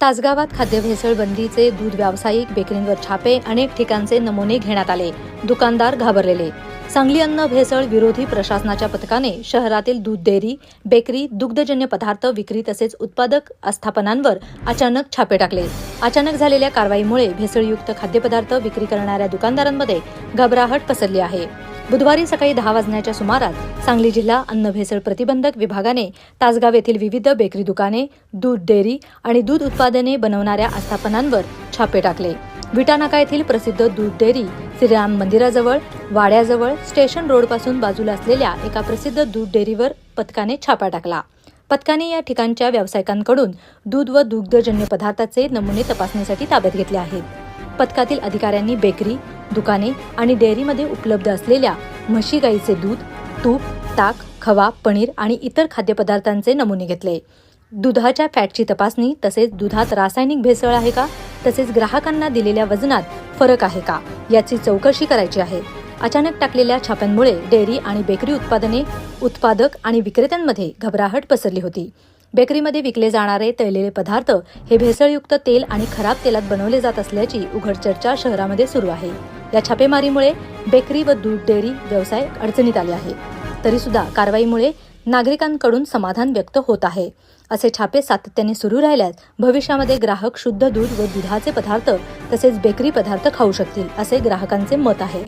तासगावात खाद्य भेसळ बंदीचे दूध व्यावसायिक बेकरींवर छापे अनेक ठिकाणचे नमुने घेण्यात आले. दुकानदार घाबरलेले. सांगली अन्न भेसळ विरोधी प्रशासनाच्या पथकाने शहरातील दूध डेअरी बेकरी दुग्धजन्य पदार्थ विक्री तसेच उत्पादक आस्थापनांवर अचानक छापे टाकले. अचानक झालेल्या कारवाईमुळे भेसळयुक्त खाद्यपदार्थ विक्री करणाऱ्या दुकानदारांमध्ये घबराहट पसरली आहे. बुधवारी सकाळी दहा वाजण्याच्या सुमारास सांगली जिल्हा अन्न भेसळ प्रतिबंधक विभागाने तासगाव येथील विविध बेकरी दुकाने दूध डेअरी आणि दूध उत्पादने बनवणाऱ्या आस्थापनांवर छापे टाकले. विटानाका येथील प्रसिद्ध दूध डेअरी श्रीराम मंदिराजवळ वाड्याजवळ स्टेशन रोडपासून बाजूला असलेल्या एका प्रसिद्ध दूध डेअरीवर पथकाने छापा टाकला. पथकाने या ठिकाणच्या व्यावसायिकांकडून दूध व दुग्धजन्य पदार्थाचे नमुने तपासणीसाठी ताब्यात घेतले आहेत. पथकातील अधिकाऱ्यांनी बेकरी दुकाने आणि डेअरीमध्ये उपलब्ध असलेल्या म्हशी गाईचे दूध तूप ताक खवा पनीर आणि इतर खाद्यपदार्थांचे नमुने घेतले. दुधाच्या फॅटची तपासणी तसेच दुधात रासायनिक भेसळ आहे का? तसेच ग्राहकांना दिलेल्या वजनात फरक आहे का? याची चौकशी करायची आहे. अचानक टाकलेल्या छाप्यांमुळे डेअरी आणि बेकरी उत्पादने उत्पादक आणि विक्रेत्यांमध्ये घबराहट पसरली होती. बेकरीमध्ये विकले जाणारे तळलेले पदार्थ हे भेसळयुक्त तेल आणि खराब तेलात बनवले जात असल्याची उघड चर्चा शहरामध्ये सुरू आहे. या छापेमारीमुळे बेकरी व दूध डेअरी व्यवसाय अडचणीत आले आहे तरी सुद्धा कारवाईमुळे नागरिकांकडून समाधान व्यक्त होत आहे. असे छापे सातत्याने सुरू राहिल्यास भविष्यामध्ये ग्राहक शुद्ध दूध व दुधाचे पदार्थ तसेच बेकरी पदार्थ खाऊ शकतील असे ग्राहकांचे मत आहे.